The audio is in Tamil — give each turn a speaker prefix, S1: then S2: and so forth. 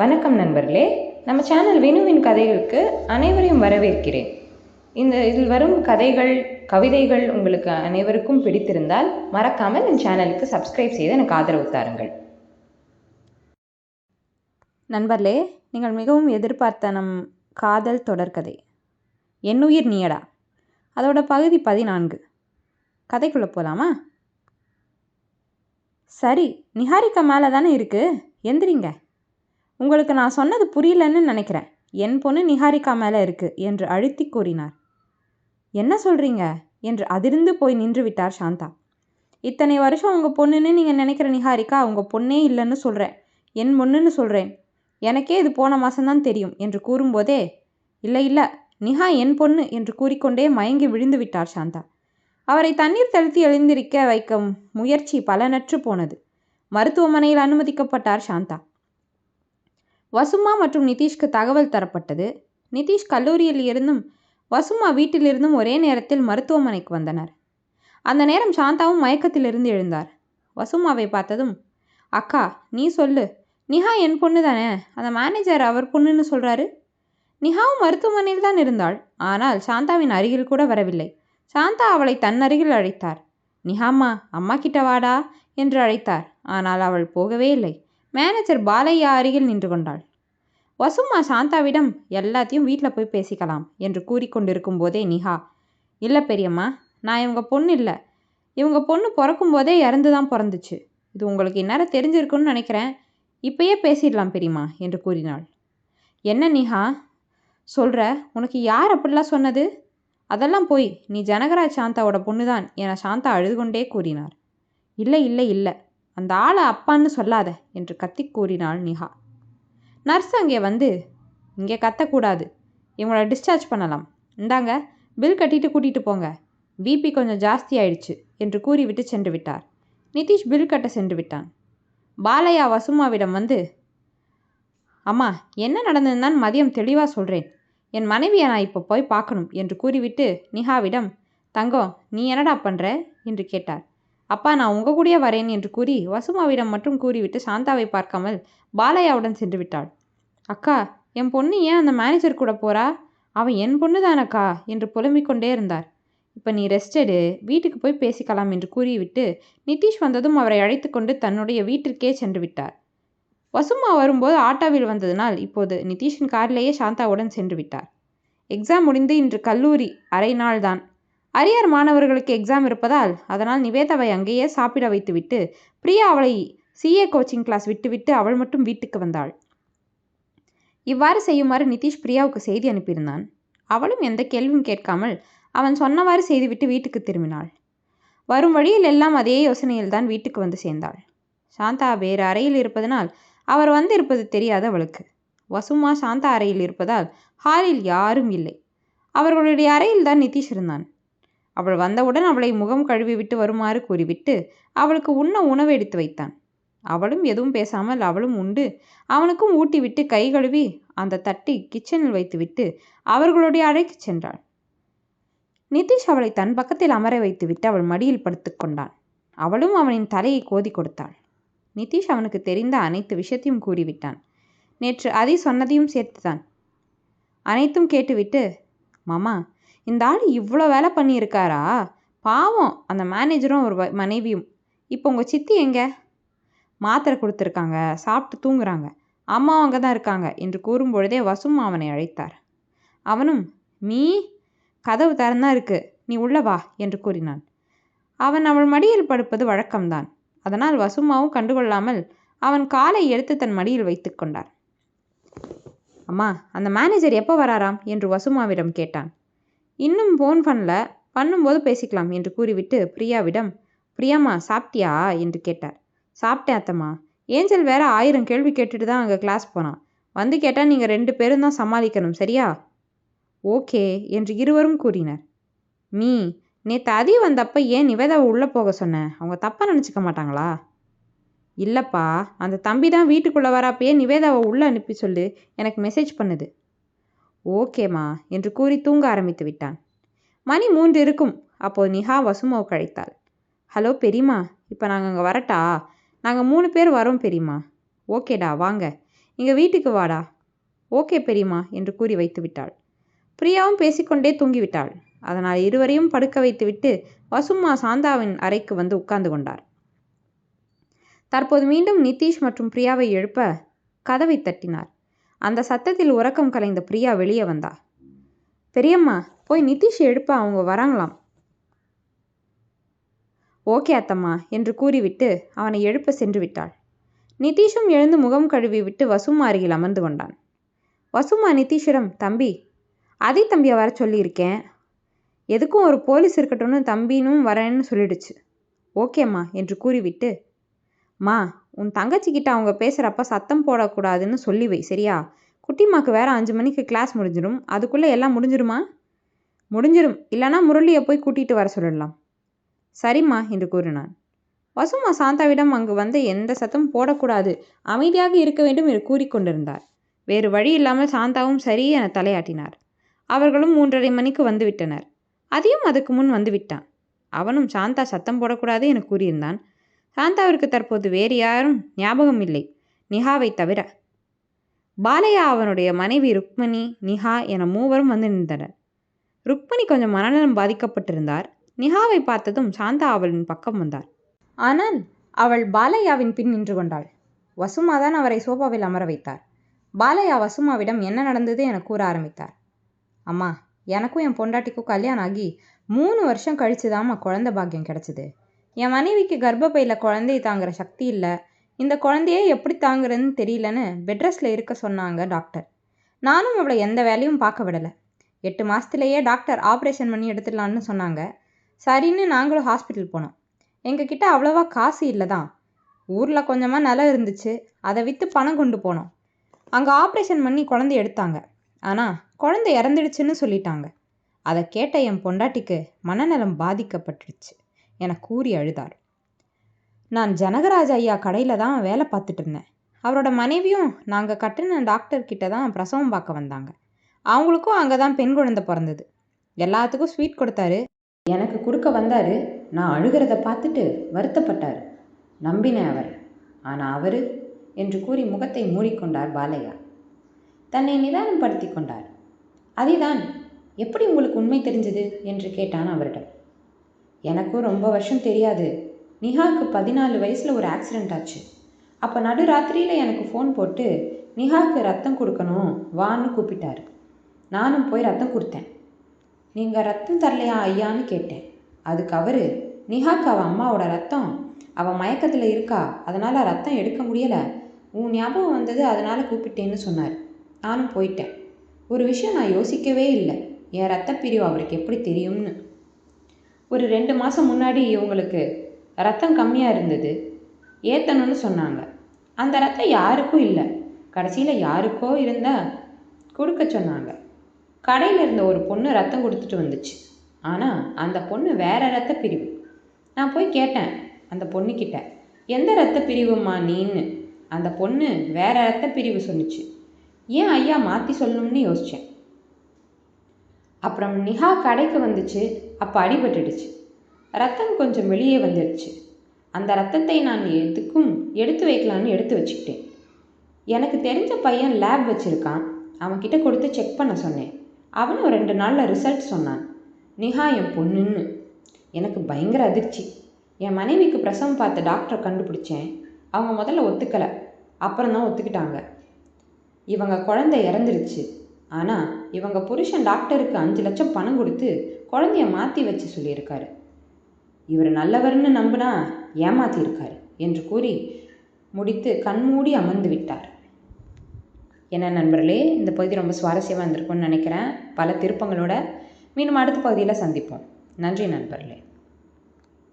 S1: வணக்கம் நண்பர்களே. நம்ம சேனல் வினுவின் கதைகளுக்கு அனைவரையும் வரவேற்கிறேன். இந்த இதில் வரும் கதைகள் கவிதைகள் உங்களுக்கு அனைவருக்கும் பிடித்திருந்தால் மறக்காமல் என் சேனலுக்கு சப்ஸ்கிரைப் செய்து எனக்கு ஆதரவு தாருங்கள். நண்பர்களே நீங்கள் மிகவும் எதிர்பார்த்த நம் காதல் தொடர்கதை என்னுயிர் நீயடா. அதோட பகுதி பதினான்கு. கதைக்குள்ளே போகலாமா சரி நிஹாரிக்கா மேலே தானே இருக்குது எந்திரிங்க. உங்களுக்கு நான் சொன்னது புரியலன்னு நினைக்கிறேன். என் பொண்ணு நிஹாரிகா மேலே இருக்கு என்று அழுத்தி கூறினார். என்ன சொல்கிறீங்க என்று அதிர்ந்து போய் நின்று விட்டார் சாந்தா. இத்தனை வருஷம் உங்கள் பொண்ணுன்னு நீங்கள் நினைக்கிற நிஹாரிகா உங்கள் பொண்ணே இல்லைன்னு சொல்கிறேன் என் பொண்ணுன்னு சொல்கிறேன் எனக்கே இது போன மாதம்தான் தெரியும் என்று கூறும்போதே இல்லை இல்லை நிஹா என் பொண்ணு என்று கூறிக்கொண்டே மயங்கி விழுந்து விட்டார் சாந்தா. அவரை தண்ணீர் தெளித்து எழுந்திருக்க வைக்கும் முயற்சி பலனற்று போனது. மருத்துவமனையில் அனுமதிக்கப்பட்டார் சாந்தா. வசுமா மற்றும் நிதிஷ்க்கு தகவல் தரப்பட்டது. நிதிஷ் கல்லூரியில் இருந்தும் வசுமா வீட்டிலிருந்தும் ஒரே நேரத்தில் மருத்துவமனைக்கு வந்தனர். அந்த நேரம் சாந்தாவும் மயக்கத்திலிருந்து எழுந்தார். வசுமாவை பார்த்ததும் அக்கா நீ சொல்லு. நிஹா என் பொண்ணு தானே? அந்த மேனேஜர் அவர் பொண்ணுன்னு சொல்கிறாரு நிஹாவும் மருத்துவமனையில் தான் இருந்தாள். ஆனால் சாந்தாவின் அருகில் கூட வரவில்லை. சாந்தா அவளை தன் அருகில் அழைத்தார். நிஹாம்மா அம்மா கிட்ட வாடா என்று அழைத்தார். ஆனால் அவள் போகவே இல்லை. மேனேஜர் பாலையா அருகில் நின்று கொண்டாள். வசுமா சாந்தாவிடம் எல்லாத்தையும் வீட்டில் போய் பேசிக்கலாம் என்று கூறிக்கொண்டிருக்கும் போதே நிஹா இல்லை பெரியம்மா நான் இவங்க பொண்ணு இல்லை. இவங்க பொண்ணு பிறக்கும் போதே இறந்து தான் பிறந்துச்சு. இது உங்களுக்கு இந்நேரம் தெரிஞ்சிருக்குன்னு நினைக்கிறேன். இப்பயே பேசிடலாம் பெரியம்மா என்று கூறினாள். என்ன நிஹா சொல்கிற உனக்கு யார் அப்படிலாம் சொன்னது? அதெல்லாம் போய் நீ ஜனகராஜ் சாந்தாவோட பொண்ணு தான் என சாந்தா அழுது கொண்டே கூறினார். இல்லை இல்லை இல்லை. அந்த ஆளை அப்பான்னு சொல்லாத என்று கத்தி கூறினாள் நிஹா. நர்ஸ் அங்கே வந்து இங்கே கத்தக்கூடாது. இவங்கள டிஸ்சார்ஜ் பண்ணலாம். இந்தாங்க பில் கட்டிட்டு கூட்டிகிட்டு போங்க. பிபி கொஞ்சம் ஜாஸ்தி ஆயிடுச்சு என்று கூறிவிட்டு சென்று விட்டார். நிதிஷ் பில் கட்ட சென்று விட்டான். பாலையா வசுமாவிடம் வந்து அம்மா என்ன நடந்ததுன்னு மதியம் தெளிவாக சொல்கிறேன் என் மனைவியை நான் இப்போ போய் பார்க்கணும் என்று கூறிவிட்டு நிஹாவிடம் தங்கம் நீ என்னடா பண்ணுற என்று கேட்டார். அப்பா நான் உங்கள் கூடயே வரேன் என்று கூறி வசுமாவிடம் மட்டும் கூறிவிட்டு சாந்தாவை பார்க்காமல் பாலையாவுடன் சென்று விட்டாள். அக்கா என் பொண்ணு ஏன் அந்த மேனேஜர் கூட போறா? அவன் என் பொண்ணு தானக்கா? என்று புலம்பிக் கொண்டே இருந்தார். இப்போ நீ ரெஸ்ட் எடு வீட்டுக்கு போய் பேசிக்கலாம் என்று கூறிவிட்டு நிதிஷ் வந்ததும் அவரை அழைத்து கொண்டு தன்னுடைய வீட்டிற்கே சென்று விட்டார். வசுமா வரும்போது ஆட்டோவில் வந்ததினால் இப்போது நிதிஷின் காரிலேயே சாந்தாவுடன் சென்று விட்டார். எக்ஸாம் முடிந்து இன்று கல்லூரி அரை நாள் தான் அரியர் மாணவர்களுக்கு எக்ஸாம் இருப்பதால் அதனால் நிவேதாவை அங்கேயே சாப்பிட வைத்துவிட்டு பிரியா அவளை சிஏ கோச்சிங் கிளாஸ் விட்டுவிட்டு அவள் மட்டும் வீட்டுக்கு வந்தாள். இவ்வாறு செய்யுமாறு நிதிஷ் பிரியாவுக்கு செய்தி அனுப்பியிருந்தான். அவளும் எந்த கேள்வியும் கேட்காமல் அவன் சொன்னவாறு செய்துவிட்டு வீட்டுக்கு திரும்பினாள். வரும் வழியில் எல்லாம் அதே யோசனையில்தான் வீட்டுக்கு வந்து சேர்ந்தாள். சாந்தா வேறு அறையில் இருப்பதனால் அவர் வந்து இருப்பது தெரியாது அவளுக்கு. வசுமா சாந்தா அறையில் இருப்பதால் ஹாலில் யாரும் இல்லை. அவர்களுடைய அறையில் தான் நிதிஷ் இருந்தான். அவள் வந்தவுடன் அவளை முகம் கழுவி விட்டு வருமாறு கூறிவிட்டு அவளுக்கு உண்ண உணவு எடுத்து வைத்தான். அவளும் எதுவும் பேசாமல் அவளும் உண்டு. அவனுக்கும் ஊட்டிவிட்டு கை கழுவி அந்த தட்டி கிச்சனில் வைத்துவிட்டு அவர்களுடைய அழைக்கு சென்றாள். நிதிஷ் அவளை தன் பக்கத்தில் அமர வைத்துவிட்டு அவள் மடியில் படுத்துக்கொண்டான் அவளும் அவனின் தலையை கோதி கொடுத்தாள். நிதிஷ் அவனுக்கு தெரிந்த அனைத்து விஷயத்தையும் கூறிவிட்டான். நேற்று அதி சொன்னதையும் சேர்த்துதான். அனைத்தும் கேட்டுவிட்டு மாமா இந்த ஆள் இவ்வளோ வேலை பண்ணியிருக்காரா? பாவம். அந்த மேனேஜரும் ஒரு மனைவியும். இப்போ உங்கள் சித்தி எங்க? மாத்திரை கொடுத்துருக்காங்க. சாப்பிட்டு தூங்குறாங்க. அம்மா அங்கே தான் இருக்காங்க என்று கூறும்பொழுதே வசும் அவனை அழைத்தார். அவனும் மீ கதவு திறந்தா இருக்கு. நீ உள்ள வா என்று கூறினான். அவன் அவள் மடியில் படுப்பது வழக்கம்தான். அதனால் வசுமாவும் கண்டுகொள்ளாமல் அவன் காலை எடுத்து தன் மடியில் வைத்து கொண்டார். அம்மா அந்த மேனேஜர் எப்போ வராராம்? என்று வசுமாவிடம் கேட்டான். இன்னும் ஃபோன் பண்ணல. பண்ணும்போது பேசிக்கலாம் என்று கூறிவிட்டு பிரியாவிடம் பிரியாம்மா சாப்பிட்டியா? என்று கேட்டார். சாப்பிட்டேன் அத்தம்மா. ஏஞ்சல் வேற ஆயிரம் கேள்வி கேட்டுட்டு தான் அங்கே கிளாஸ் போனான். வந்து கேட்டால் நீங்கள் ரெண்டு பேரும் தான் சமாளிக்கணும் சரியா? ஓகே என்று இருவரும் கூறினர். மீ நேற்று அதி வந்தப்ப ஏன் நிவேதாவை உள்ளே போக சொன்னேன் அவங்க தப்பாக நினச்சிக்க மாட்டாங்களா? இல்லைப்பா அந்த தம்பி தான் வீட்டுக்குள்ளே வரப்பயே நிவேதாவை உள்ளே அனுப்பி சொல்லு. எனக்கு மெசேஜ் பண்ணுது. ஓகேம்மா என்று கூறி தூங்க ஆரம்பித்து விட்டான். மணி மூன்று இருக்கும். அப்போது நிஹா வசுமோ அழைத்தாள் ஹலோ பெரியம்மா. இப்போ நாங்கள் அங்கே வரட்டா? நாங்கள் மூணு பேர் வரோம் பெரியம்மா. ஓகேடா வாங்க. இங்கே வீட்டுக்கு வாடா. ஓகே பெரியம்மா என்று கூறி வைத்து விட்டாள். பிரியாவும் பேசிக்கொண்டே தூங்கிவிட்டாள். அதனால் இருவரையும் படுக்க வைத்துவிட்டு வசுமா சாந்தாவின் அறைக்கு வந்து உட்கார்ந்து கொண்டார். தற்போது மீண்டும் நிதிஷ் மற்றும் பிரியாவை எழுப்ப கதவை தட்டினார். அந்த சத்தத்தில் உறக்கம் கலைந்த பிரியா வெளியே வந்தா. பெரியம்மா போய் நிதிஷ் எழுப்ப அவங்க வராங்களாம். ஓகே அத்தம்மா என்று கூறிவிட்டு அவனை எழுப்ப சென்று விட்டாள். நிதிஷும் எழுந்து முகம் கழுவி விட்டு வசுமா அருகில் அமர்ந்து கொண்டான். வசுமா நிதிஷிடம் தம்பி அதே தம்பியை வர சொல்லியிருக்கேன். எதுக்கும் ஒரு போலீஸ் இருக்கட்டும்னு தம்பினும் வரேன்னு சொல்லிடுச்சு. ஓகேம்மா என்று கூறிவிட்டு மா உன் தங்கச்சிக்கிட்ட அவங்க பேசுகிறப்ப சத்தம் போடக்கூடாதுன்னு சொல்லி வை சரியா? குட்டிம்மாக்கு வேற அஞ்சு மணிக்கு கிளாஸ் முடிஞ்சிடும். அதுக்குள்ளே எல்லாம் முடிஞ்சிருமா? முடிஞ்சிடும் இல்லைனா முரளியை போய் கூட்டிகிட்டு வர சொல்லலாம் சரிம்மா என்று கூறினான். வசுமா சாந்தாவிடம் அங்கு வந்து எந்த சத்தம் போடக்கூடாது. அமைதியாக இருக்க வேண்டும் என்று கூறிக்கொண்டிருந்தார் வேறு வழி இல்லாமல் சாந்தாவும் சரி என தலையாட்டினார். அவர்களும் மூன்றரை மணிக்கு வந்துவிட்டனர். அதையும் அதுக்கு முன் வந்துவிட்டான் அவனும் சாந்தா சத்தம் போடக்கூடாது என கூறியிருந்தான். சாந்தாவிற்கு தற்போது வேறு யாரும் ஞாபகம் இல்லை நிஹாவை தவிர. பாலையா அவனுடைய மனைவி ருக்மணி நிஹா என மூவரும் வந்து நின்றனர். ருக்மணி கொஞ்சம் மனநலம் பாதிக்கப்பட்டிருந்தார். நிஹாவை பார்த்ததும் சாந்தா அவளின் பக்கம் வந்தார். ஆனால் அவள் பாலையாவின் பின் நின்று கொண்டாள். வசுமா தான் அவரை சோபாவில் அமர வைத்தார். பாலையா வசுமாவிடம் என்ன நடந்தது என கூற ஆரம்பித்தார். அம்மா எனக்கும் என் பொண்டாட்டிக்கும் கல்யாணம் ஆகி மூணு வருஷம் கழிச்சு குழந்த குழந்தை பாக்கியம் கிடச்சிது. என் மனைவிக்கு கர்ப்பப்பையில் குழந்தைய தாங்குற சக்தி இல்லை. இந்த குழந்தையே எப்படி தாங்குறதுன்னு தெரியலன்னு பெட்ரெஸ்டில் இருக்க சொன்னாங்க டாக்டர். நானும் அவளை எந்த வேலையும் பார்க்க விடலை. எட்டு மாதத்துலேயே டாக்டர் ஆப்ரேஷன் பண்ணி எடுத்துடலான்னு சொன்னாங்க. சரின்னு நாங்களும் ஹாஸ்பிட்டல் போனோம். எங்ககிட்ட அவ்வளோவா காசு இல்லை தான். ஊரில் கொஞ்சமாக நிலம் இருந்துச்சு. அதை விற்று பணம் கொண்டு போனோம். அங்கே ஆப்ரேஷன் பண்ணி குழந்தை எடுத்தாங்க. ஆனால் குழந்தை இறந்துடுச்சுன்னு சொல்லிட்டாங்க. அதை கேட்ட என் பொண்டாட்டிக்கு மனநலம் பாதிக்கப்பட்டுடுச்சு. என கூறி அழுதார் நான் ஜனகராஜ் ஐயா கடையில் தான் வேலை பார்த்துட்டு இருந்தேன். அவரோட மனைவியும் நாங்கள் கட்டின டாக்டர்கிட்ட தான் பிரசவம் பார்க்க வந்தாங்க. அவங்களுக்கும் அங்கே தான் பெண் குழந்தை பிறந்தது. எல்லாத்துக்கும் ஸ்வீட் கொடுத்தாரு. எனக்கு கொடுக்க வந்தார். நான் அழுகிறத பார்த்துட்டு வருத்தப்பட்டார். நம்பினேன் அவர். ஆனால் அவர் என்று கூறி முகத்தை மூடிக்கொண்டார் பாலையா. தன்னை நிதானப்படுத்தி கொண்டார். அதுதான். எப்படி உங்களுக்கு உண்மை தெரிஞ்சது? என்று கேட்டான் அவரிடம். எனக்கும் ரொம்ப வருஷம் தெரியாது. நிஹாவுக்கு பதினாலு வயசில் ஒரு ஆக்சிடெண்ட் ஆச்சு. அப்போ நடுராத்திரியில் எனக்கு ஃபோன் போட்டு நிஹாவுக்கு ரத்தம் கொடுக்கணும் வான்னு கூப்பிட்டாரு. நானும் போய் ரத்தம் கொடுத்தேன். நீங்கள் ரத்தம் தரலையா ஐயான்னு கேட்டேன். அதுக்கு அவர் நிஹாக்கு அவள் அம்மாவோட ரத்தம் அவள் மயக்கத்தில் இருக்கா அதனால் ரத்தம் எடுக்க முடியலை. உன் ஞாபகம் வந்தது அதனால் கூப்பிட்டேன்னு சொன்னார். நானும் போயிட்டேன். ஒரு விஷயம் நான் யோசிக்கவே இல்லை. என் ரத்த பிரிவு அவருக்கு எப்படி தெரியும்னு. ஒரு ரெண்டு மாதம் முன்னாடி இவங்களுக்கு ரத்தம் கம்மியாக இருந்தது. ஏற்றணும்னு சொன்னாங்க. அந்த ரத்தம் யாருக்கும் இல்லை. கடைசியில் யாருக்கோ இருந்தால் கொடுக்க சொன்னாங்க. கடையில் இருந்த ஒரு பொண்ணு ரத்தம் கொடுத்துட்டு வந்துச்சு. ஆனால் அந்த பொண்ணு வேற ரத்த பிரிவு. நான் போய் கேட்டேன் அந்த பொண்ணுக்கிட்ட எந்த ரத்த பிரிவுமா நீன்னு? அந்த பொண்ணு வேற ரத்த பிரிவு சொன்னிச்சு. ஏன் ஐயா மாற்றி சொல்லணும்னு யோசித்தேன் அப்புறம் நிஹா கடைக்கு வந்துச்சு. அப்போ அடிபட்டுடுச்சு ரத்தம் கொஞ்சம் வெளியே வந்துடுச்சு. அந்த ரத்தத்தை நான் எதுக்கும் எடுத்து வைக்கலான்னு எடுத்து வச்சுக்கிட்டேன். எனக்கு தெரிஞ்ச பையன் லேப் வச்சுருக்கான். அவன்கிட்ட கொடுத்து செக் பண்ண சொன்னேன். அவனும் ரெண்டு நாளில் ரிசல்ட் சொன்னான். நிஹா என் பொண்ணுன்னு. எனக்கு பயங்கர அதிர்ச்சி. என் மனைவிக்கு பிரசவம் பார்த்த டாக்டரை கண்டுபிடிச்சேன். அவங்க முதல்ல ஒத்துக்கலை. அப்புறம் தான் ஒத்துக்கிட்டாங்க. இவங்க குழந்தை இறந்துருச்சு. ஆனால் இவங்க புருஷன் டாக்டருக்கு அஞ்சு லட்சம் பணம் கொடுத்து குழந்தைய மாற்றி வச்சு சொல்லியிருக்காரு. இவர் நல்லவர்னு நம்பினா ஏமாத்தியிருக்காரு என்று கூறி முடித்து கண்மூடி அமர்ந்து விட்டார். என்ன நண்பர்களே இந்த பகுதி ரொம்ப சுவாரஸ்யமாக இருந்திருக்கும்னு நினைக்கிறேன். பல திருப்பங்களோட மீண்டும் அடுத்த பகுதியில் சந்திப்போம். நன்றி நண்பர்களே.